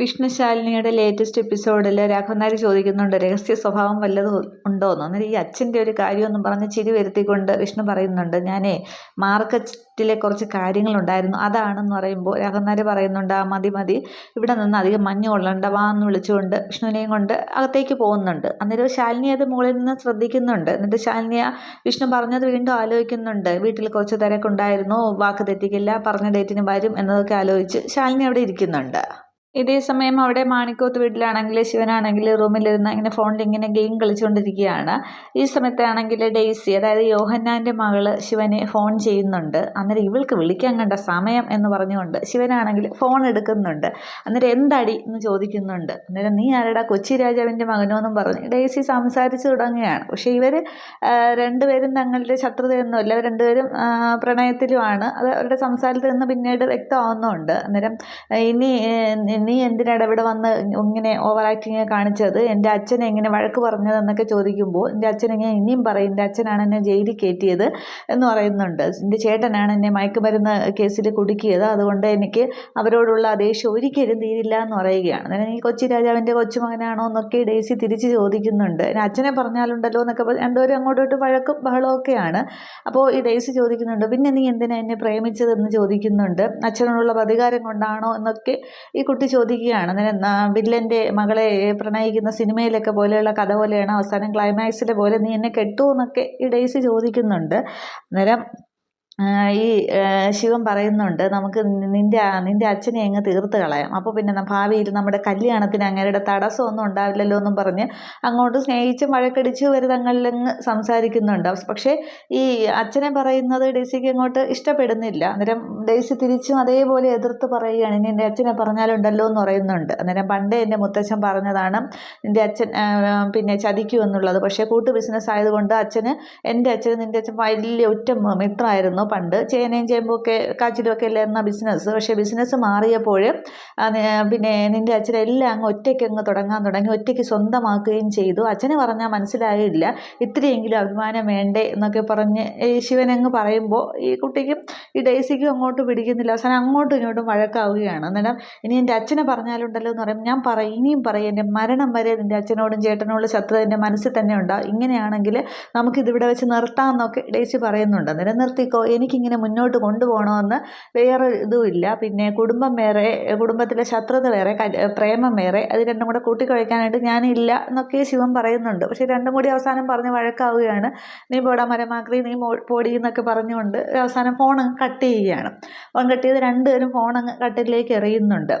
വിഷ്ണുശാലിനിയുടെ latest എപ്പിസോഡിൽ രാഘവനാരി ചോദിക്കുന്നുണ്ട് രഹസ്യ സ്വഭാവം വല്ലതും ഉണ്ടോയെന്ന് അന്നേരം ഈ അച്ഛന്റെ ഒരു കാര്യമൊന്നും പറഞ്ഞ് ചിരി വരുത്തിക്കൊണ്ട് വിഷ്ണു പറയുന്നുണ്ട് ഞാനേ മാർക്കറ്റിലെ കുറച്ച് കാര്യങ്ങളുണ്ടായിരുന്നു അതാണെന്ന് പറയുമ്പോൾ രാഘവനാരി പറയുന്നുണ്ട് ആ മതി മതി ഇവിടെ നിന്ന് അധികം മഞ്ഞ് കൊള്ളണ്ട വാ എന്ന് വിളിച്ചുകൊണ്ട് വിഷ്ണുവിനെയും കൊണ്ട് അകത്തേക്ക് പോകുന്നുണ്ട്. അന്നേരം ശാലിനി അത് മുകളിൽ നിന്ന് ശ്രദ്ധിക്കുന്നുണ്ട്. എന്നിട്ട് ശാലിനിയ വിഷ്ണു പറഞ്ഞത് വീണ്ടും ആലോചിക്കുന്നുണ്ട് വീട്ടിൽ കുറച്ച് തിരക്കുണ്ടായിരുന്നു വാക്ക് തെറ്റിക്കില്ല പറഞ്ഞ ഡേറ്റിന് വരും എന്നതൊക്കെ ആലോചിച്ച് ശാലിനി അവിടെ ഇരിക്കുന്നുണ്ട്. ഇതേ സമയം അവിടെ മാണിക്കോത്ത് വീട്ടിലാണെങ്കിൽ ശിവനാണെങ്കിൽ റൂമിലിരുന്ന് ഇങ്ങനെ ഫോണിൽ ഇങ്ങനെ ഗെയിം കളിച്ചുകൊണ്ടിരിക്കുകയാണ് ഈ സമയത്താണെങ്കിൽ ഡെയ്സി അതായത് യോഹന്നാന്റെ മകൾ ശിവനെ ഫോൺ ചെയ്യുന്നുണ്ട്. അന്നേരം ഇവൾക്ക് വിളിക്കാൻ കണ്ട സമയം എന്ന് പറഞ്ഞുകൊണ്ട് ശിവനാണെങ്കിൽ ഫോൺ എടുക്കുന്നുണ്ട്. അന്നേരം എന്താടി എന്ന് ചോദിക്കുന്നുണ്ട്. അന്നേരം നീ ആരടാ കൊച്ചി രാജാവിന്റെ മകനോ എന്നും പറഞ്ഞ് ഡെയ്സി സംസാരിച്ച് തുടങ്ങുകയാണ്. പക്ഷേ ഇവർ രണ്ടുപേരും തങ്ങളുടെ ശത്രുതയൊന്നുമില്ല അവർ രണ്ടുപേരും പ്രണയത്തിലുമാണ്. അത് അവരുടെ സംസാരത്തിൽ നിന്ന് പിന്നീട് വ്യക്തമാവുന്നുണ്ട്. അന്നേരം ഇനി നീ എന്തിനാണ് ഇവിടെ വന്ന് ഇങ്ങനെ ഓവർ ആക്ടിങ് കാണിച്ചത്? എന്റെ അച്ഛൻ എങ്ങനെ വഴക്ക് പറഞ്ഞതെന്നൊക്കെ ചോദിക്കുമ്പോൾ എന്റെ അച്ഛൻ ഇങ്ങനെ ഇനിയും പറയും എന്റെ അച്ഛനാണ് എന്നെ ജയിലിൽ കയറ്റിയത് എന്ന് പറയുന്നുണ്ട്. എന്റെ ചേട്ടനാണ് എന്നെ മയക്കുമരുന്ന് കേസിൽ കുടുക്കിയത്. അതുകൊണ്ട് എനിക്ക് അവരോടുള്ള ദേഷ്യം ഒരിക്കലും തീരില്ല എന്ന് പറയുകയാണ്. അതായത് ഈ കൊച്ചി രാജാവിന്റെ കൊച്ചുമകനാണോ എന്നൊക്കെ ഡേസി തിരിച്ച് ചോദിക്കുന്നുണ്ട്. അച്ഛനെ പറഞ്ഞാലുണ്ടല്ലോ എന്നൊക്കെ രണ്ടുപേരും അങ്ങോട്ടോട്ട് വഴക്കും ബഹളമൊക്കെയാണ് അപ്പോൾ ഈ ഡേസി ചോദിക്കുന്നുണ്ട് പിന്നെ നീ എന്തിനാ എന്നെ പ്രേമിച്ചതെന്ന് ചോദിക്കുന്നുണ്ട്? അച്ഛനോടുള്ള പ്രതികാരം കൊണ്ടാണോ? എന്നൊക്കെ ഈ കുട്ടി ചോദിക്കുകയാണ്. അന്നേരം വില്ലന്റെ മകളെ പ്രണയിക്കുന്ന സിനിമയിലൊക്കെ പോലെയുള്ള കഥ പോലെയാണ് അവസാനം ക്ലൈമാക്സിലെ പോലെ നീ എന്നെ കെട്ടുമോ എന്നൊക്കെ ഈ ഡെയ്സി ചോദിക്കുന്നുണ്ട്. അന്നേരം ഈ ശിവൻ പറയുന്നുണ്ട് നമുക്ക് നിന്റെ നിന്റെ അച്ഛനെ അങ്ങ് തീർത്ത് കളയാം. അപ്പോൾ പിന്നെ ഭാവിയിൽ നമ്മുടെ കല്യാണത്തിന് അങ്ങേരുടെ തടസ്സമൊന്നും ഉണ്ടാവില്ലല്ലോ എന്നും പറഞ്ഞ് അങ്ങോട്ട് സ്നേഹിച്ചും വഴക്കടിച്ച് വരുതങ്ങളിലങ്ങ് സംസാരിക്കുന്നുണ്ട്. പക്ഷേ ഈ അച്ഛനെ പറയുന്നത് ഡെയ്സിക്ക് അങ്ങോട്ട് ഇഷ്ടപ്പെടുന്നില്ല. അന്നേരം ഡെയ്സി തിരിച്ചും അതേപോലെ എതിർത്ത് പറയുകയാണ് ഇനി എന്റെ അച്ഛനെ പറഞ്ഞാലുണ്ടല്ലോ എന്ന് പറയുന്നുണ്ട്. അന്നേരം പണ്ടേ എന്റെ മുത്തച്ഛൻ പറഞ്ഞതാണ് നിന്റെ അച്ഛൻ പിന്നെ ചതിക്കുമെന്നുള്ളത് പക്ഷേ കൂട്ട് ബിസിനസ് ആയതുകൊണ്ട് അച്ഛന് എന്റെ അച്ഛന് നിന്റെ അച്ഛൻ വലിയ ഒറ്റ മിത്രമായിരുന്നു പണ്ട് ചേനയും ചേമ്പുമൊക്കെ കാച്ചിലുമൊക്കെ ഇല്ലായിരുന്ന ബിസിനസ് പക്ഷേ ബിസിനസ് മാറിയപ്പോൾ പിന്നെ നിന്റെ അച്ഛൻ എല്ലാം അങ്ങ് ഒറ്റയ്ക്ക് അങ്ങ് തുടങ്ങാൻ തുടങ്ങി ഒറ്റയ്ക്ക് സ്വന്തമാക്കുകയും ചെയ്തു. അച്ഛന് പറഞ്ഞാൽ മനസ്സിലായില്ല ഇത്രയെങ്കിലും അഭിമാനം വേണ്ടേ എന്നൊക്കെ പറഞ്ഞ് ശിവനങ്ങ് പറയുമ്പോൾ ഈ കുട്ടിക്കും ഈ ഡേസിക്കും അങ്ങോട്ട് പിടിക്കുന്നില്ല. അവസാനം അങ്ങോട്ടും ഇങ്ങോട്ടും വഴക്കാവുകയാണ്. അന്നേരം ഇനി എന്റെ അച്ഛനെ പറഞ്ഞാലുണ്ടല്ലോ എന്ന് പറയും ഞാൻ പറയും ഇനിയും പറയും എന്റെ മരണം വരെ നിന്റെ അച്ഛനോടും ചേട്ടനോടും ശത്രുത എന്റെ മനസ്സിൽ തന്നെ ഉണ്ടാവും. ഇങ്ങനെയാണെങ്കിൽ നമുക്കിതിവിടെ വെച്ച് നിർത്താമെന്നൊക്കെ ഡേസി പറയുന്നുണ്ട്. അന്നേരം നിർത്തിക്കോ എനിക്കിങ്ങനെ മുന്നോട്ട് കൊണ്ടുപോകണമെന്ന് വേറെ ഇതുമില്ല. പിന്നെ കുടുംബം വേറെ കുടുംബത്തിലെ ശത്രുത വേറെ പ്രേമം വേറെ അത് രണ്ടും കൂടെ കൂട്ടിക്കുഴയ്ക്കാനായിട്ട് ഞാനില്ല എന്നൊക്കെ ശിവൻ പറയുന്നുണ്ട്. പക്ഷേ രണ്ടും കൂടി അവസാനം പറഞ്ഞ് വഴക്കാവുകയാണ്. നീ പോടാ മരമാക്രി നീ പോടി എന്നൊക്കെ പറഞ്ഞുകൊണ്ട് അവസാനം ഫോൺ കട്ട് ചെയ്യുകയാണ്. ഫോൺ കട്ട് ചെയ്ത് രണ്ടുപേരും ഫോൺ അങ്ങ് കട്ടിലേക്ക് എറിയുന്നുണ്ട്.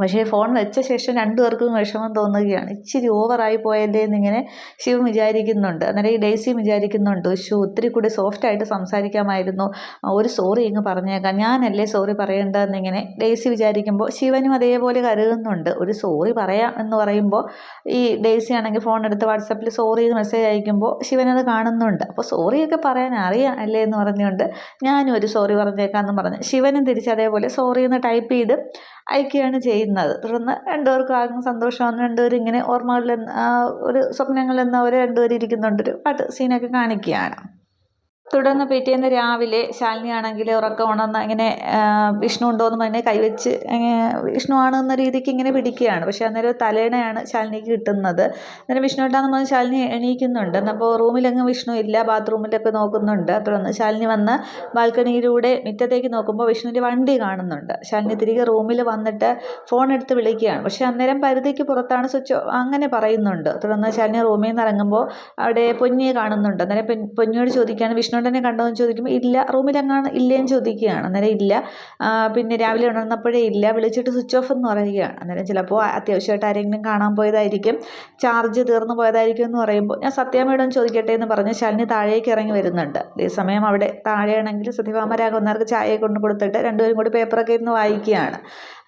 പക്ഷേ ഫോൺ വെച്ച ശേഷം രണ്ടു പേർക്കും വിഷമം തോന്നുകയാണ്. ഇച്ചിരി ഓവറായി പോയല്ലേ എന്നിങ്ങനെ ശിവൻ വിചാരിക്കുന്നുണ്ട്. അന്നേരം ഈ ഡേസിയും വിചാരിക്കുന്നുണ്ട് ശു ഒത്തിരി കൂടി സോഫ്റ്റായിട്ട് സംസാരിക്കാമായിരുന്നു. ഒരു സോറി ഇങ്ങ് പറഞ്ഞേക്കാം. ഞാനല്ലേ സോറി പറയേണ്ടതെന്നിങ്ങനെ ഡേസി വിചാരിക്കുമ്പോൾ ശിവനും അതേപോലെ കരുതുന്നുണ്ട്. ഒരു സോറി പറയാം എന്ന് പറയുമ്പോൾ ഈ ഡേസി ആണെങ്കിൽ ഫോൺ എടുത്ത് വാട്സപ്പിൽ സോറി എന്ന് മെസ്സേജ് അയക്കുമ്പോൾ ശിവനത് കാണുന്നുണ്ട്. അപ്പോൾ സോറിയൊക്കെ പറയാൻ അറിയാം അല്ലേ എന്ന് പറഞ്ഞുകൊണ്ട് ഞാനും ഒരു സോറി പറഞ്ഞേക്കാം എന്ന് പറഞ്ഞ്. ശിവനും തിരിച്ച് അതേപോലെ സോറി എന്ന് ടൈപ്പ് ചെയ്ത് അയക്കുകയാണ് ചെയ്യുന്നത്. തുടർന്ന് രണ്ടുപേർക്കും ആകും സന്തോഷമാണ്. രണ്ടുപേരും ഇങ്ങനെ ഓർമ്മകളിൽ ഒരു സ്വപ്നങ്ങളിൽ അവർ രണ്ടുപേരും ഇരിക്കുന്നുണ്ടൊരു പാട്ട് സീനൊക്കെ കാണിക്കുകയാണ്. തുടർന്ന് പിറ്റേന്ന് രാവിലെ ശാലിനി ആണെങ്കിൽ ഉറക്കം ഉണർന്ന് ഇങ്ങനെ വിഷ്ണു ഉണ്ടോയെന്ന് പറഞ്ഞ് കൈവച്ച് വിഷ്ണു ആണെന്ന രീതിക്ക് ഇങ്ങനെ പിടിക്കുകയാണ്. പക്ഷേ അന്നേരം തലേണയാണ് ശാലിനിക്ക് കിട്ടുന്നത്. അന്നേരം വിഷ്ണു ഇട്ടാന്ന് പറഞ്ഞ് ശാലിനി എണീക്കുന്നുണ്ട്. അപ്പോൾ റൂമിലങ്ങ് വിഷ്ണു ഇല്ല ബാത്റൂമിലൊക്കെ നോക്കുന്നുണ്ട്. തുടർന്ന് ശാലിനി വന്ന് ബാൽക്കണിയിലൂടെ മുറ്റത്തേക്ക് നോക്കുമ്പോൾ വിഷ്ണുവിന്റെ വണ്ടി കാണുന്നുണ്ട്. ശാലിനി തിരികെ റൂമിൽ വന്നിട്ട് ഫോൺ എടുത്ത് വിളിക്കുകയാണ്. പക്ഷേ അന്നേരം പരിധിക്ക് പുറത്താണ് സ്വിച്ച് അങ്ങനെ പറയുന്നുണ്ട്. തുടർന്ന് ശാലിനി റൂമിൽ നിന്ന് ഇറങ്ങുമ്പോൾ അവിടെ പൊന്നിയെ കാണുന്നുണ്ട്. അന്നേരം പൊന്നിയോട് ചോദിക്കുകയാണ് വിഷ്ണു കൃഷ്ണേട്ടനെ കണ്ടോ എന്ന് ചോദിക്കുമ്പോൾ ഇല്ല റൂമിലെങ്ങാണ്? ഇല്ലേന്ന് ചോദിക്കുകയാണ്. അന്നേരം ഇല്ല. പിന്നെ രാവിലെ ഉണർന്നപ്പോഴേ ഇല്ല. വിളിച്ചിട്ട് സ്വിച്ച് ഓഫ് എന്ന് പറയുകയാണ്. അന്നേരം ചിലപ്പോൾ അത്യാവശ്യമായിട്ട് ആരെങ്കിലും കാണാൻ പോയതായിരിക്കും. ചാർജ് തീർന്നു പോയതായിരിക്കും എന്ന് പറയുമ്പോൾ ഞാൻ സത്യാമ്മയോടും ചോദിക്കട്ടെ എന്ന് പറഞ്ഞ് ശാലിനി താഴേക്ക് ഇറങ്ങി വരുന്നുണ്ട്. അതേസമയം അവിടെ താഴെയാണെങ്കിൽ സത്യഭാമ രാഘവന്നാർക്ക് ചായ കൊണ്ടു കൊടുത്തിട്ട് രണ്ടുപേരും കൂടി പേപ്പറൊക്കെ ഇരുന്ന് വായിക്കുകയാണ്.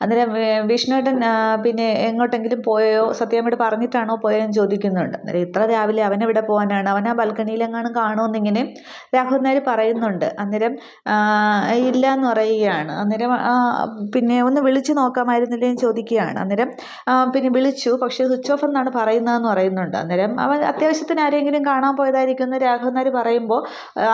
അന്നേരം വിഷ്ണുവേട്ടൻ പിന്നെ എങ്ങോട്ടെങ്കിലും പോയോ സത്യാമ്മയോട് പറഞ്ഞിട്ടാണോ പോയോ എന്ന് ചോദിക്കുന്നുണ്ട്. അന്നേരം ഇത്ര രാവിലെ അവനെവിടെ പോകാനാണ് അവൻ ആ ബാൽക്കണിയിലെങ്ങാനും കാണുമെന്നിങ്ങനെ രാഘവൻ പറയുന്നുണ്ട് അന്നേരം ഇല്ല എന്ന് പറയുകയാണ്. അന്നേരം പിന്നെ ഒന്ന് വിളിച്ച് നോക്കാമായിരുന്നില്ലേ എന്ന് ചോദിക്കുകയാണ്. അന്നേരം പിന്നെ വിളിച്ചു. പക്ഷേ സ്വിച്ച് ഓഫ് എന്നാണ് പറയുന്നതെന്ന് പറയുന്നുണ്ട്. അന്നേരം അവൻ അത്യാവശ്യത്തിന് ആരെങ്കിലും കാണാൻ പോയതായിരിക്കും എന്ന് രാഘവൻ നായർ പറയുമ്പോൾ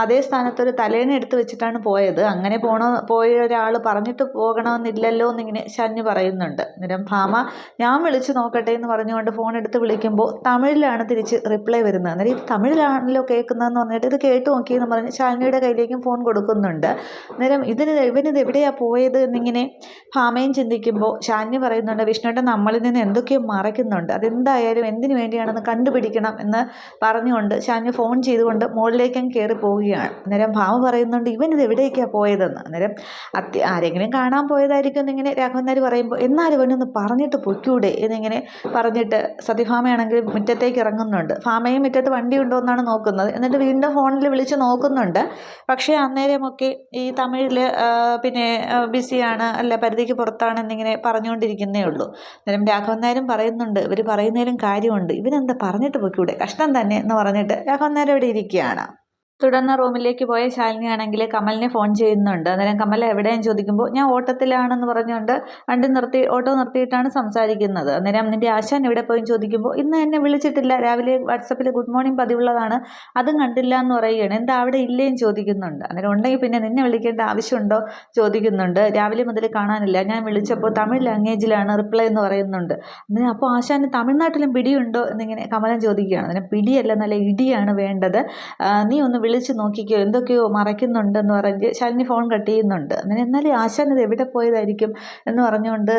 അതേ സ്ഥാനത്തൊരു തലേണ എടുത്ത് വെച്ചിട്ടാണ് പോയത്. അങ്ങനെ പോണ പോയ ഒരാൾ പറഞ്ഞിട്ട് പോകണമെന്നില്ലല്ലോ എന്നിങ്ങനെ ശഞ്ഞ് പറയുന്നുണ്ട്. അന്നേരം ഭാമ ഞാൻ വിളിച്ച് നോക്കട്ടെ എന്ന് പറഞ്ഞുകൊണ്ട് ഫോൺ എടുത്ത് വിളിക്കുമ്പോൾ തമിഴിലാണ് തിരിച്ച് റിപ്ലൈ വരുന്നത്. അന്നേരം ഈ തമിഴിലാണല്ലോ കേൾക്കുന്നതെന്ന് പറഞ്ഞിട്ട് ഇത് കേട്ട് നോക്കിയെന്ന് പറഞ്ഞ് ശാലിനിയുടെ കയ്യിലേക്കും ഫോൺ കൊടുക്കുന്നുണ്ട്. അന്നേരം ഇതിന് ഇവനിത് എവിടെയാണ് പോയത് എന്നിങ്ങനെ ഭാമയും ചിന്തിക്കുമ്പോൾ ശാലിനി പറയുന്നുണ്ട് വിഷ്ണുവേട്ടൻ നമ്മളിൽ നിന്ന് എന്തൊക്കെയോ മറയ്ക്കുന്നുണ്ട്. അതെന്തായാലും എന്തിനു വേണ്ടിയാണെന്ന് കണ്ടുപിടിക്കണം എന്ന് പറഞ്ഞുകൊണ്ട് ശാലിനി ഫോൺ ചെയ്തുകൊണ്ട് മുകളിലേക്കും കയറി പോവുകയാണ്. അന്നേരം ഭാമ പറയുന്നുണ്ട് ഇവനിത് എവിടേക്കാണ് പോയതെന്ന്? അന്നേരം അത്യ ആരെങ്കിലും കാണാൻ പോയതായിരിക്കും എന്നിങ്ങനെ രാഘവന്നാർ പറയുമ്പോൾ എന്നാലും ഇവനൊന്ന് പറഞ്ഞിട്ട് പൊയ്ക്കൂടെ? എന്നിങ്ങനെ പറഞ്ഞിട്ട് സത്യഭാമയാണെങ്കിൽ മുറ്റത്തേക്ക് ഇറങ്ങുന്നുണ്ട്. ഭാമയും മുറ്റത്ത് വണ്ടി ഉണ്ടോ എന്നാണ് നോക്കുന്നത്. എന്നിട്ട് വീണ്ടും ഫോണിൽ വിളിച്ച് നോക്കുന്നുണ്ട്. പക്ഷേ അന്നേരമൊക്കെ ഈ തമിഴിൽ പിന്നെ ബിസിയാണ് അല്ല പരിധിക്ക് പുറത്താണ് പുറത്താണെന്നിങ്ങനെ പറഞ്ഞുകൊണ്ടിരിക്കുന്നേ ഉള്ളൂ. അന്നേരം രാഘവൻ നായരും പറയുന്നുണ്ട് ഇവർ പറയുന്നതിലും കാര്യമുണ്ട്. ഇവനെന്താ പറഞ്ഞിട്ട് പൊയ്ക്കൂടെ? കഷ്ടം തന്നെ എന്ന് പറഞ്ഞിട്ട് രാഘവൻ നായർ ഇവിടെ ഇരിക്കുകയാണ്. തുടർന്ന് റൂമിലേക്ക് പോയ ശാലിനിയാണെങ്കിൽ കമലിനെ ഫോൺ ചെയ്യുന്നുണ്ട്. അന്നേരം കമൽ എവിടെയെന്ന് ചോദിക്കുമ്പോൾ ഞാൻ ഓട്ടത്തിലാണെന്ന് പറഞ്ഞുകൊണ്ട് വണ്ടി നിർത്തി ഓട്ടോ നിർത്തിയിട്ടാണ് സംസാരിക്കുന്നത്. അന്നേരം നിന്റെ ആശാൻ എവിടെ പോയി? ചോദിക്കുമ്പോൾ ഇന്ന് എന്നെ വിളിച്ചിട്ടില്ല. രാവിലെ വാട്സപ്പിൽ ഗുഡ് മോർണിംഗ് പതിവുള്ളതാണ്. അതും കണ്ടില്ല എന്ന് പറയുകയാണ്. എന്താ അവിടെ ഇല്ലേന്ന് ചോദിക്കുന്നുണ്ട്. അന്നേരം ഉണ്ടെങ്കിൽ പിന്നെ നിന്നെ വിളിക്കേണ്ട ആവശ്യമുണ്ടോ? ചോദിക്കുന്നുണ്ട്. രാവിലെ മുതൽ കാണാനില്ല. ഞാൻ വിളിച്ചപ്പോൾ തമിഴ് ലാംഗ്വേജിലാണ് റിപ്ലൈ എന്ന് പറയുന്നുണ്ട്. അന്നേരം അപ്പോൾ ആശാന് തമിഴ്നാട്ടിലും പിടിയുണ്ടോ? എന്നിങ്ങനെ കമലൻ ചോദിക്കുകയാണ്. അന്നേരം പിടിയല്ല നല്ല ഇടിയാണ് വേണ്ടത്. നീ ഒന്ന് വിളിച്ച് നോക്കിക്കോ എന്തൊക്കെയോ മറയ്ക്കുന്നുണ്ടെന്ന് പറഞ്ഞ് ശാലിനി ഫോൺ കട്ട് ചെയ്യുന്നുണ്ട്. അങ്ങനെ എന്നാലും ആശാൻ ഇത് എവിടെ പോയതായിരിക്കും എന്ന് പറഞ്ഞുകൊണ്ട്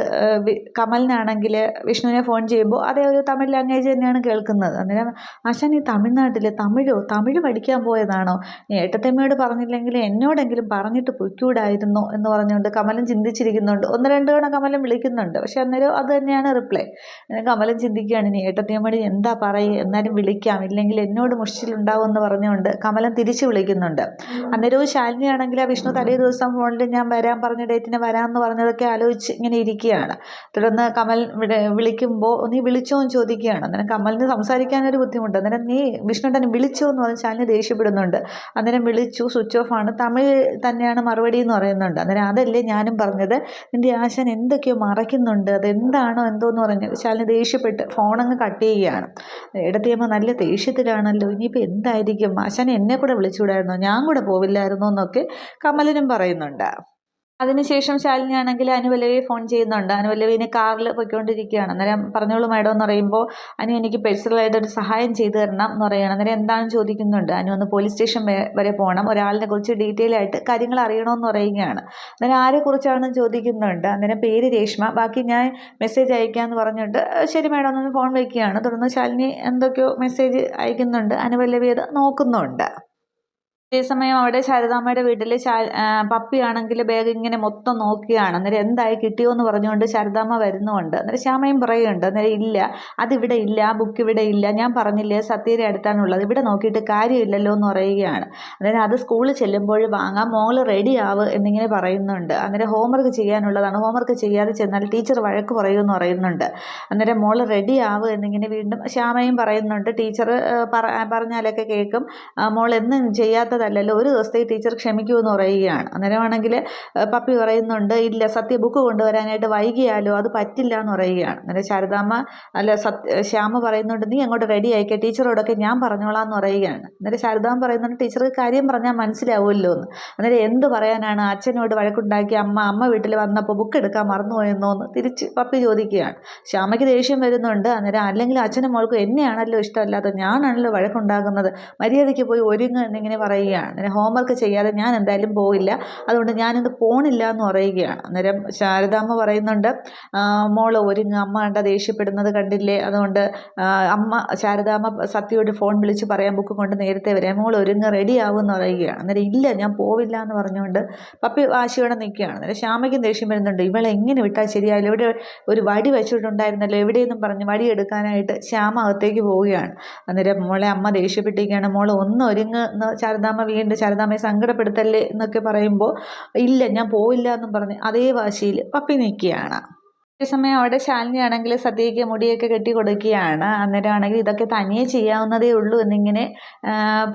കമലിനാണെങ്കിൽ വിഷ്ണുവിനെ ഫോൺ ചെയ്യുമ്പോൾ അതേ ഒരു തമിഴ് ലാംഗ്വേജ് തന്നെയാണ് കേൾക്കുന്നത്. അന്നേരം ആശാൻ ഈ തമിഴ്നാട്ടിൽ തമിഴോ? തമിഴ് പഠിക്കാൻ പോയതാണോ? ഏട്ടത്തമ്മയോട് പറഞ്ഞില്ലെങ്കിൽ എന്നോടെങ്കിലും പറഞ്ഞിട്ട് പൊയ്ക്കൂടായിരുന്നു എന്ന് പറഞ്ഞുകൊണ്ട് കമലൻ ചിന്തിച്ചിരിക്കുന്നുണ്ട്. ഒന്ന് രണ്ട് തവണ കമലൻ വിളിക്കുന്നുണ്ട്. പക്ഷെ അന്നേരം അത് തന്നെയാണ് റിപ്ലൈ. കമലൻ ചിന്തിക്കുകയാണ് ഇനി ഏട്ടത്തിയമ്മടി എന്താ പറയുക? എന്നാലും വിളിക്കാം. ഇല്ലെങ്കിൽ എന്നോട് മുഷിച്ചിലുണ്ടാവും എന്ന് പറഞ്ഞുകൊണ്ട് കമലൻ തിരിച്ച് വിളിക്കുന്നുണ്ട്. അന്നേരവും ശാലിനിയാണെങ്കിൽ ആ വിഷ്ണു തലേ ദിവസം ഫോണിൽ ഞാൻ വരാൻ പറഞ്ഞ ഡേറ്റിന് വരാമെന്ന് പറഞ്ഞതൊക്കെ ആലോചിച്ച് ഇങ്ങനെ ഇരിക്കുകയാണ്. തുടർന്ന് കമൽ വിളിക്കുമ്പോൾ നീ വിളിച്ചോ എന്ന് ചോദിക്കുകയാണ്. അന്നേരം കമലിന് സംസാരിക്കാനൊരു ബുദ്ധിമുട്ട്. അന്നേരം നീ വിഷ്ണുട്ടനെ വിളിച്ചോ എന്ന് പറഞ്ഞ് ശാലിനി ദേഷ്യപ്പെടുന്നുണ്ട്. അന്നേരം വിളിച്ചു സ്വിച്ച് ഓഫ് ആണ്. തമിഴ് തന്നെയാണ് മറുപടി എന്ന് പറയുന്നുണ്ട്. അന്നേരം അതല്ലേ ഞാനും പറഞ്ഞത്? നിന്റെ ആശൻ എന്തൊക്കെയോ മറയ്ക്കുന്നുണ്ട്. അതെന്താണോ എന്തോ എന്ന് പറഞ്ഞ് ശാലിനി ദേഷ്യപ്പെട്ട് ഫോണങ്ങ് കട്ട് ചെയ്യുകയാണ്. ഇടത്തിയമ്മ നല്ല ദേഷ്യത്തിലാണല്ലോ. ഇനിയിപ്പോൾ എന്തായിരിക്കും? ആശാൻ എന്നെ കൂടെ വിളിച്ചുകൂടായിരുന്നോ? ഞാൻ കൂടെ പോവില്ലായിരുന്നോ എന്നൊക്കെ കമലിനും പറയുന്നുണ്ട്. അതിനുശേഷം ശാലിനിയാണെങ്കിൽ അനുപല്ലവിയെ ഫോൺ ചെയ്യുന്നുണ്ട്. അനുപല്ലവിനെ കാറിൽ പോയിക്കൊണ്ടിരിക്കുകയാണ്. അന്നേരം പറഞ്ഞോളൂ മേഡം എന്ന് പറയുമ്പോൾ അനു എനിക്ക് പേഴ്സണലായിട്ട് ഒരു സഹായം ചെയ്തു തരണം എന്ന് പറയുകയാണ്. അന്നേരം എന്താണ് ചോദിക്കുന്നുണ്ട്. അനു ഒന്ന് പോലീസ് സ്റ്റേഷൻ വരെ പോകണം. ഒരാളിനെ കുറിച്ച് ഡീറ്റെയിൽ ആയിട്ട് കാര്യങ്ങൾ അറിയണമെന്ന് പറയുകയാണ്. അന്നേരം ആരെക്കുറിച്ചാണെന്ന് ചോദിക്കുന്നുണ്ട്. അന്നേരം പേര് രേഷ്മ. ബാക്കി ഞാൻ മെസ്സേജ് അയക്കാമെന്ന് പറഞ്ഞിട്ട് ശരി മേഡം ഒന്ന് ഫോൺ വയ്ക്കുകയാണ് തുടർന്ന് ശാലിനി എന്തൊക്കെയോ മെസ്സേജ് അയക്കുന്നുണ്ട്. അനുപല്ലവി അത് നോക്കുന്നുണ്ട്. അതേസമയം അവിടെ ശാരദാമ്മയുടെ വീട്ടിൽ പപ്പിയാണെങ്കിൽ ബാഗ് ഇങ്ങനെ മൊത്തം നോക്കിയാണ്. അന്നേരം എന്തായി കിട്ടിയോ എന്ന് പറഞ്ഞുകൊണ്ട് ശാരദാമ്മ വരുന്നുണ്ട്. അന്നേരം ശ്യാമയും പറയുന്നുണ്ട്. അന്നേരം ഇല്ല അതിവിടെ ഇല്ല ആ ബുക്ക് ഇവിടെ ഇല്ല. ഞാൻ പറഞ്ഞില്ലേ സത്യയുടെ അടുത്താണുള്ളത്. ഇവിടെ നോക്കിയിട്ട് കാര്യമില്ലല്ലോ എന്ന് പറയുകയാണ്. അന്നേരം അത് സ്കൂളിൽ ചെല്ലുമ്പോൾ വാങ്ങാം മോൾ റെഡി ആവ് എന്നിങ്ങനെ പറയുന്നുണ്ട്. അന്നേരം ഹോംവർക്ക് ചെയ്യാനുള്ളതാണ്. ഹോംവർക്ക് ചെയ്യാതെ ചെന്നാൽ ടീച്ചർ വഴക്ക് പറയുമെന്ന് പറയുന്നുണ്ട്. അന്നേരം മോൾ റെഡി ആവ് എന്നിങ്ങനെ വീണ്ടും ശ്യാമയും പറയുന്നുണ്ട്. ടീച്ചർ പറഞ്ഞാലൊക്കെ കേൾക്കും. മോൾ എന്നും ചെയ്യാത്തത് അതല്ലല്ലോ ഒരു ദിവസത്തേക്ക് ടീച്ചർ ക്ഷമിക്കുമെന്ന് പറയുകയാണ്. അന്നേരമാണെങ്കിൽ പപ്പി പറയുന്നുണ്ട് ഇല്ല സത്യ ബുക്ക് കൊണ്ടുവരാനായിട്ട് വൈകിയാലോ അത് പറ്റില്ല എന്ന് പറയുകയാണ്. അന്നേരം ശാരദാമ്മ അല്ല സത്യ ശ്യാമ പറയുന്നുണ്ട് നീ അങ്ങോട്ട് റെഡി ആയിക്കേ ടീച്ചറോടൊക്കെ ഞാൻ പറഞ്ഞോളാം എന്ന് പറയുകയാണ്. അന്നേരം ശാരദാമ്മ പറയുന്നുണ്ട് ടീച്ചർക്ക് കാര്യം പറഞ്ഞാൽ മനസ്സിലാവുമല്ലോ എന്ന് അന്നേരം എന്ത് പറയാനാണ് അച്ഛനോട് വഴക്കുണ്ടാക്കി അമ്മ അമ്മ വീട്ടിൽ വന്നപ്പോൾ ബുക്ക് എടുക്കാൻ മറന്നുപോയെന്നോ എന്ന് തിരിച്ച് പപ്പി ചോദിക്കുകയാണ്. ശ്യാമയ്ക്ക് ദേഷ്യം വരുന്നുണ്ട്. അന്നേരം അല്ലെങ്കിൽ അച്ഛനും മോൾക്കും എന്നെയാണല്ലോ ഇഷ്ടമല്ലാത്ത ഞാനാണല്ലോ വഴക്കുണ്ടാകുന്നത് മര്യാദയ്ക്ക് പോയി ഒരുങ്ങ് എന്നിങ്ങനെ പറയുക പറയുകയാണ്. ഹോംവർക്ക് ചെയ്യാതെ ഞാൻ എന്തായാലും പോയില്ല അതുകൊണ്ട് ഞാനിന്ന് പോണില്ല എന്ന് പറയുകയാണ്. അന്നേരം ശാരദാമ്മ പറയുന്നുണ്ട് മോൾ ഒരുങ്ങ. അമ്മ കണ്ട ദേഷ്യപ്പെടുന്നത് കണ്ടില്ലേ? അതുകൊണ്ട് അമ്മ ശാരദാമ്മ സത്യയോട് ഫോൺ വിളിച്ച് പറയാൻ ബുക്ക് കൊണ്ട് നേരത്തെ വരാം. മോൾ ഒരുങ്ങ റെഡി ആവുമെന്ന് പറയുകയാണ്. അന്നേരം ഇല്ല ഞാൻ പോവില്ല എന്ന് പറഞ്ഞുകൊണ്ട് പപ്പി വാശിയോടെ നിൽക്കുകയാണ്. അന്നേരം ശ്യാമയ്ക്കും ദേഷ്യം വരുന്നുണ്ട്. ഇവളെ എങ്ങനെ വിട്ടാൽ ശരിയായില്ല ഇവിടെ ഒരു വടി വെച്ചിട്ടുണ്ടായിരുന്നല്ലോ? എവിടെയെന്നും പറഞ്ഞ് വടി എടുക്കാനായിട്ട് ശ്യാമ അകത്തേക്ക് പോവുകയാണ്. അന്നേരം മോളെ അമ്മ ദേഷ്യപ്പെട്ടിരിക്കുകയാണ്. മോൾ ഒന്ന് ഒരുങ്ങ് ശാരദാമ്മ വീണ്ടും ശാരദാമ്മയെ സങ്കടപ്പെടുത്തല്ലേ എന്നൊക്കെ പറയുമ്പോൾ ഇല്ല ഞാൻ പോയില്ല എന്നും പറഞ്ഞ് അതേ വാശിയിൽ പപ്പി നിൽക്കുകയാണ്. അതേസമയം അവിടെ ശാലിനി ആണെങ്കിൽ സദ്യയ്ക്ക് മുടിയൊക്കെ കെട്ടി കൊടുക്കുകയാണ്. അന്നേരം ആണെങ്കിൽ ഇതൊക്കെ തനിയെ ചെയ്യാവുന്നതേ ഉള്ളൂ എന്നിങ്ങനെ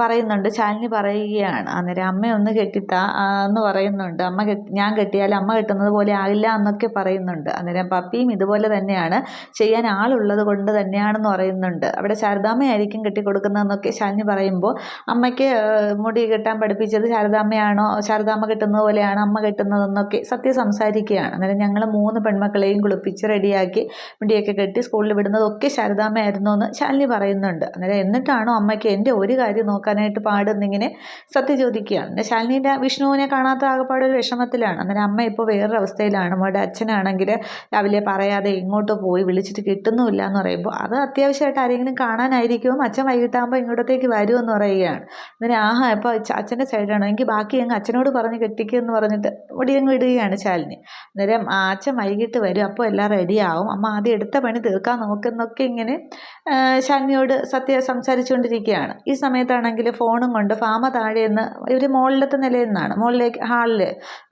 പറയുന്നുണ്ട്. ശാലിനി പറയുകയാണ്. അന്നേരം അമ്മ ഒന്ന് കെട്ടിത്താ എന്ന് പറയുന്നുണ്ട്. അമ്മ ഞാൻ കെട്ടിയാൽ അമ്മ കെട്ടുന്നത് പോലെ ആകില്ല എന്നൊക്കെ പറയുന്നുണ്ട്. അന്നേരം പപ്പിയും ഇതുപോലെ തന്നെയാണ്. ചെയ്യാൻ ആളുള്ളത് കൊണ്ട് തന്നെയാണെന്ന് പറയുന്നുണ്ട്. അവിടെ ശാരദാമ്മയായിരിക്കും കെട്ടിക്കൊടുക്കുന്നതെന്നൊക്കെ ശാലിനി പറയുമ്പോൾ അമ്മയ്ക്ക് മുടി കെട്ടാൻ പഠിപ്പിച്ചത് ശാരദാമ്മയാണോ ശാരദാമ്മ കെട്ടുന്നത് പോലെയാണ് അമ്മ കെട്ടുന്നതെന്നൊക്കെ സത്യം സംസാരിക്കുകയാണ്. അന്നേരം ഞങ്ങൾ മൂന്ന് പെൺമക്കളെയും കുളിപ്പിച്ച് റെഡിയാക്കി മുടിയൊക്കെ കെട്ടി സ്കൂളിൽ വിടുന്നതൊക്കെ ശാരദാമ്മയായിരുന്നു എന്ന് ശാലിനി പറയുന്നുണ്ട്. അന്നേരം എന്നിട്ടാണോ അമ്മയ്ക്ക് എന്റെ ഒരു കാര്യം നോക്കാനായിട്ട് പാടുന്നിങ്ങനെ സത്യ ചോദിക്കുകയാണ് എന്റെ ശാലിനീന്റെ വിഷ്ണുവിനെ കാണാത്ത ആകെപ്പാട് ഒരു വിഷമത്തിലാണ്. അന്നേരം അമ്മ ഇപ്പോൾ വേറൊരു അവസ്ഥയിലാണ് അമ്മയുടെ അച്ഛനാണെങ്കിൽ രാവിലെ പറയാതെ ഇങ്ങോട്ട് പോയി വിളിച്ചിട്ട് കിട്ടുന്നുമില്ല എന്ന് പറയുമ്പോൾ അത് അത്യാവശ്യമായിട്ട് ആരെങ്കിലും കാണാനായിരിക്കും. അച്ഛൻ വൈകിട്ടാകുമ്പോൾ ഇങ്ങോട്ടത്തേക്ക് വരുമെന്ന് പറയുകയാണ്. അങ്ങനെ ആഹാ ഇപ്പോൾ അച്ഛന്റെ സൈഡാണ്? എനിക്ക് ബാക്കി അങ്ങ് അച്ഛനോട് പറഞ്ഞ് കെട്ടിക്കുമെന്ന് പറഞ്ഞിട്ട് ഒടിയങ്ങ് വിടുകയാണ് ശാലിനി. അന്നേരം അച്ഛൻ വൈകിട്ട് വരും. അപ്പോൾ എല്ലാം റെഡിയാവും അമ്മ ആദ്യം എടുത്ത പണി തീർക്കാൻ നോക്കുന്നൊക്കെ ഇങ്ങനെ ശാലിനിയോട് സത്യ സംസാരിച്ചുകൊണ്ടിരിക്കുകയാണ്. ഈ സമയത്താണെങ്കിൽ ഫോണും കൊണ്ട് ഫാമ താഴെ നിന്ന് ഇവർ മുകളിലത്തെ നിലയിൽ നിന്നാണ്. മുകളിലേക്ക് ഹാളിൽ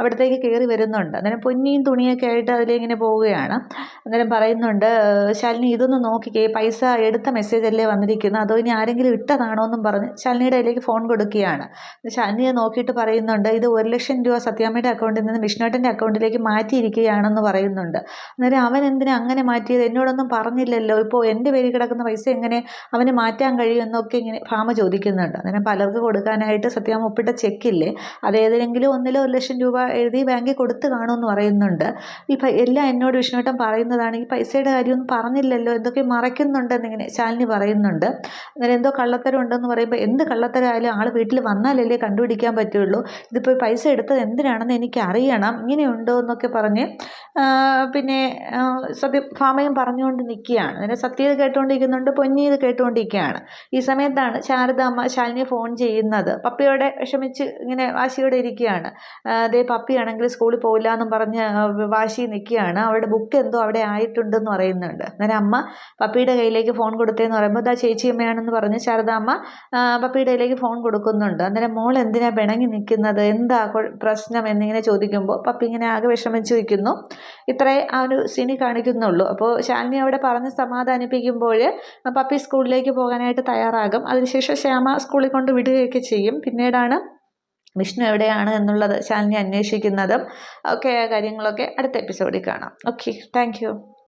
അവിടത്തേക്ക് കയറി വരുന്നുണ്ട്. അന്നേരം പൊന്നിയും തുണിയൊക്കെ ആയിട്ട് അതിലിങ്ങനെ പോവുകയാണ്. അന്നേരം പറയുന്നുണ്ട് ശാലിനി ഇതൊന്ന് നോക്കിക്കേ. പൈസ എടുത്ത മെസ്സേജ് അല്ലേ വന്നിരിക്കുന്നത് അതോ ഇനി ആരെങ്കിലും ഇട്ടതാണോ എന്നും പറഞ്ഞ് ശാലിനിയുടെ അതിലേക്ക് ഫോൺ കൊടുക്കുകയാണ്. ശാലിനിയെ നോക്കിയിട്ട് പറയുന്നുണ്ട് ഇത് ഒരു ലക്ഷം രൂപ സത്യാമ്മയുടെ അക്കൗണ്ടിൽ നിന്ന് വിഷ്ണുട്ടന്റെ അക്കൗണ്ടിലേക്ക് മാറ്റിയിരിക്കുകയാണെന്ന് പറയുന്നുണ്ട്. അന്നേരം അവൻ എന്തിനാ അങ്ങനെ മാറ്റിയത്? എന്നോടൊന്നും പറഞ്ഞില്ലല്ലോ. ഇപ്പോൾ എന്റെ പേരിൽ കിടക്കുന്ന പൈസ എങ്ങനെ അവന് മാറ്റാൻ കഴിയുമെന്നൊക്കെ ഇങ്ങനെ ഭാമ ചോദിക്കുന്നുണ്ട്. അന്നേരം പലർക്ക് കൊടുക്കാനായിട്ട് സത്യാമ്മ ഒപ്പിട്ട ചെക്കില്ലേ? അത് ഏതെങ്കിലും ഒന്നിലോ ഒരു ലക്ഷം രൂപ എഴുതി ബാങ്കിൽ കൊടുത്ത് കാണുമെന്ന് പറയുന്നുണ്ട്. ഈ എല്ലാം എന്നോട് വിഷ്ണുട്ടൻ പറയുന്നതാണ്. ഈ പൈസയുടെ കാര്യമൊന്നും പറഞ്ഞില്ലല്ലോ. എന്തൊക്കെ മറയ്ക്കുന്നുണ്ടെന്നിങ്ങനെ ശാലിനി പറയുന്നുണ്ട്. അന്നേരം എന്തോ കള്ളത്തരം ഉണ്ടെന്ന് പറയുമ്പോൾ എന്ത് കള്ളത്തരമായാലും ആൾ വീട്ടിൽ വന്നാലല്ലേ കണ്ടുപിടിക്കാൻ പറ്റുള്ളൂ. ഇതിപ്പോൾ പൈസ എടുത്തത് എന്തിനാണെന്ന് എനിക്ക് അറിയണം ഇങ്ങനെയുണ്ടോ എന്നൊക്കെ പറഞ്ഞ് പിന്നെ സത്യ ഭാമയും പറഞ്ഞുകൊണ്ട് നിൽക്കുകയാണ്. അങ്ങനെ സത്യ ഇത് കേട്ടുകൊണ്ടിരിക്കുന്നുണ്ട് പൊന്നി ഇത് കേട്ടുകൊണ്ടിരിക്കുകയാണ്. ഈ സമയത്താണ് ശാരദാമ്മ ശാലിനി ഫോൺ ചെയ്യുന്നത്. പപ്പിയോടെ വിഷമിച്ച് ഇങ്ങനെ വാശിയോടെ ഇരിക്കുകയാണ്. അതേ പപ്പിയാണെങ്കിൽ സ്കൂളിൽ പോകില്ല എന്നും പറഞ്ഞ് വാശി നിൽക്കുകയാണ്. അവരുടെ ബുക്ക് എന്തോ അവിടെ ആയിട്ടുണ്ടെന്ന് പറയുന്നുണ്ട്. അന്നേരം അമ്മ പപ്പിയുടെ കയ്യിലേക്ക് ഫോൺ കൊടുത്തതെന്ന് പറയുമ്പോൾ ഇതാ ചേച്ചിയമ്മയാണെന്ന് പറഞ്ഞ് ശാരദാമ്മ പപ്പിയുടെ കയ്യിലേക്ക് ഫോൺ കൊടുക്കുന്നുണ്ട്. അന്നേരം മോൾ എന്തിനാ പിണങ്ങി നിൽക്കുന്നത്? എന്താ പ്രശ്നം? എന്നിങ്ങനെ ചോദിക്കുമ്പോൾ പപ്പി ഇങ്ങനെ ആകെ വിഷമിച്ചു വയ്ക്കുന്നു ഇത്രേ ആ ഒരു സിനി കാണിക്കുന്നുള്ളൂ. അപ്പോൾ ശാലിനി അവിടെ പറഞ്ഞ് സമാധാനിപ്പിക്കുമ്പോൾ പപ്പി സ്കൂളിലേക്ക് പോകാനായിട്ട് തയ്യാറാകും. അതിനുശേഷം ശ്യാമ സ്കൂളിൽ കൊണ്ട് വിടുകയൊക്കെ ചെയ്യും. പിന്നീടാണ് വിഷ്ണു എവിടെയാണ് എന്നുള്ളത് ശാലിനി അന്വേഷിക്കുന്നതും. ഒക്കെ കാര്യങ്ങളൊക്കെ അടുത്ത എപ്പിസോഡിൽ കാണാം. Okay thank